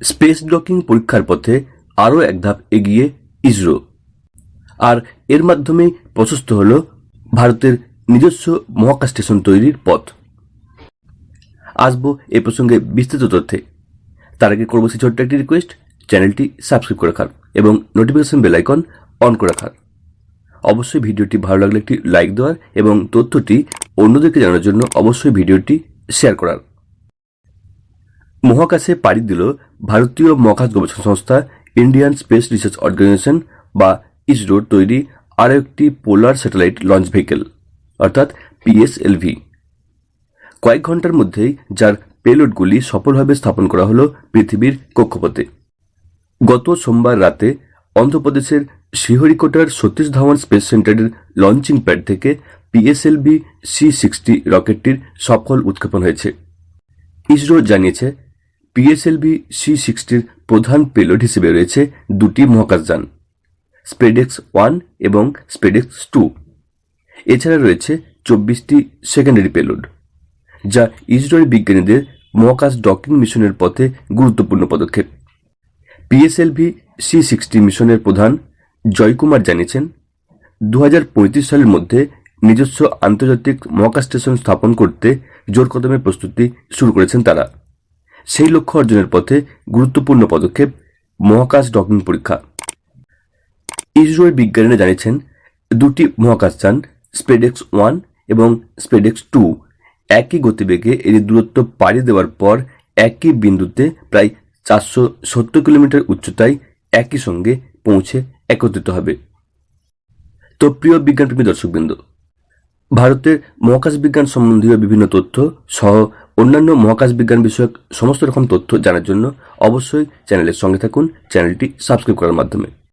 Space docking পরীক্ষার পথে আরও এক ধাপ এগিয়ে ইসরো। আর এর মাধ্যমে প্রশস্ত হল ভারতের নিজস্ব মহাকাশ স্টেশন তৈরির পথ। আসব এ প্রসঙ্গে বিস্তৃত তথ্যে। তার আগে করব সেই ছোট্ট একটি রিকোয়েস্ট চ্যানেলটি সাবস্ক্রাইব করে রাখার এবং নোটিফিকেশন বেল আইকন অন করে রাখার। অবশ্যই ভিডিওটি ভালো লাগলে একটি লাইক দেওয়ার এবং তথ্যটি অন্যদেরকে জানানোর জন্য অবশ্যই ভিডিওটি শেয়ার করার। মহাকাশে পাড়ি দিল ভারতীয় মহাকাশ গবেষণা সংস্থা ইন্ডিয়ান স্পেস রিসার্চ অর্গানাইজেশন বা ইসরোর তৈরি আরও একটি পোলার স্যাটেলাইট লঞ্চ ভেহিকেল, অর্থাৎ পিএসএলভি কয়েক ঘণ্টার মধ্যেই যার পেলোডগুলি সফলভাবে স্থাপন করা হলো পৃথিবীর কক্ষপথে। গত সোমবার রাতে অন্ধ্রপ্রদেশের শ্রীহরিকোটার সতীশ ধাওয়ান স্পেস সেন্টারের লঞ্চিং প্যাড থেকে পিএসএলভি সি সিক্সটি রকেটটির সফল উৎক্ষেপণ হয়েছে। ইসরো জানিয়েছে পিএসএলভি সি সিক্সটির প্রধান পেলোড হিসেবে রয়েছে দুটি মহাকাশযান স্পেডেক্স ওয়ান এবং স্পেডেক্স টু এছাড়া রয়েছে চব্বিশটি সেকেন্ডারি পেলোড যা ইসরোর বিজ্ঞানীদের মহাকাশ ডকিং মিশনের পথে গুরুত্বপূর্ণ পদক্ষেপ। পিএসএলভি সি সিক্সটি মিশনের প্রধান জয়কুমার জানিয়েছেন দু হাজার পঁয়ত্রিশ সালের মধ্যে নিজস্ব আন্তর্জাতিক মহাকাশ স্টেশন স্থাপন করতে জোর কদমে প্রস্তুতি শুরু করেছেন তারা। সেই লক্ষ্য অর্জনের পথে গুরুত্বপূর্ণ পদক্ষেপ মহাকাশ ডকিং পরীক্ষা। ইসরোর বিজ্ঞানীরা জানিয়েছেন, দুটি মহাকাশযান স্পেডেক্স ওয়ান এবং স্পেডেক্স টু, একই গতিবেগে এর দূরত্ব পাড়ি দেওয়ার পর একই বিন্দুতে প্রায় চারশো সত্তর কিলোমিটার উচ্চতায় একই সঙ্গে পৌঁছে একত্রিত হবে। তো প্রিয় বিজ্ঞানপ্রেমী দর্শকবৃন্দ, ভারতের মহাকাশ বিজ্ঞান সম্বন্ধীয় বিভিন্ন তথ্য সহ অন্যান্য মহাকাশ বিজ্ঞান বিষয়ক সমস্ত রকম তথ্য জানার জন্য অবশ্যই চ্যানেলের সঙ্গে থাকুন, চ্যানেলটি সাবস্ক্রাইব করার মাধ্যমে।